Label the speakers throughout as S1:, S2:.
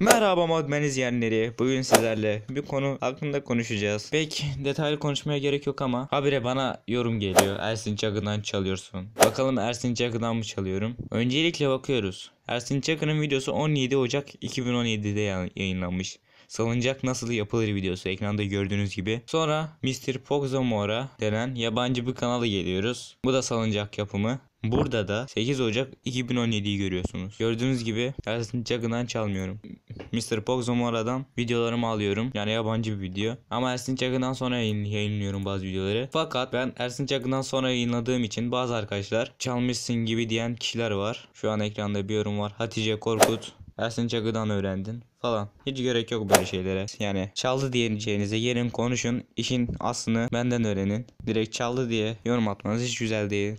S1: Merhaba Modmen izleyenleri. Bugün sizlerle bir konu hakkında konuşacağız. Pek detaylı konuşmaya gerek yok ama habire bana yorum geliyor. Ersin Çakı'dan çalıyorsun. Bakalım Ersin Çakı'dan mı çalıyorum? Öncelikle bakıyoruz. Ersin Çakı'nın videosu 17 Ocak 2017'de yayınlanmış. Salıncak nasıl yapılır videosu ekranda gördüğünüz gibi. Sonra Mr. Pogzomora denen yabancı bir kanala geliyoruz. Bu da salıncak yapımı. Burada da 8 Ocak 2017'yi görüyorsunuz. Gördüğünüz gibi Ersin Çakı'dan çalmıyorum. Mr. Pogzomora'dan videolarımı alıyorum. Yani yabancı bir video. Ama Ersin Çakı'dan sonra yayın, yayınlıyorum bazı videoları. Fakat ben Ersin Çakı'dan sonra yayınladığım için bazı arkadaşlar çalmışsın gibi diyen kişiler var. Şu an ekranda bir yorum var. Hatice Korkut. Ersin Çakı'dan öğrendin falan. Hiç gerek yok böyle şeylere. Yani çaldı diyeceğinize gelin konuşun. İşin aslını benden öğrenin. Direkt çaldı diye yorum atmanız hiç güzel değil.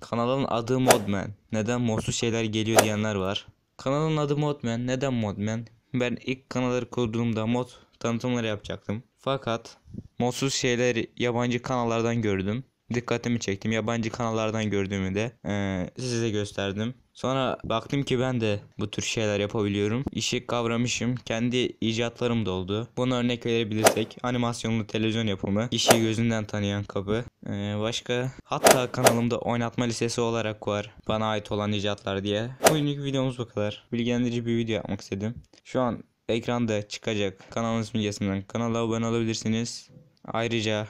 S1: Kanalın adı Modman. Neden modsuz şeyler geliyor diyenler var. Kanalın adı Modman. Neden Modman? Ben ilk kanalları kurduğumda mod tanıtımları yapacaktım. Fakat modsuz şeyleri yabancı kanallardan gördüm. Dikkatimi çektim. Yabancı kanallardan gördüğümü de eee, size gösterdim. Sonra baktım ki ben de bu tür şeyler yapabiliyorum. İşi kavramışım. Kendi icatlarım da oldu. Buna örnek verebilirsek animasyonlu televizyon yapımı. işi gözünden tanıyan kapı. Ee, başka hatta kanalımda oynatma listesi olarak var. Bana ait olan icatlar diye. Bugünkü videomuz bu kadar. Bilgilendirici bir video yapmak istedim. Şu an ekranda çıkacak kanalın ismiyesinden kanala abone olabilirsiniz. Ayrıca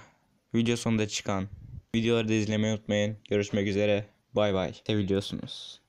S1: video sonunda çıkan videoları da izlemeyi unutmayın. Görüşmek üzere. Bay bay. Seviliyorsunuz.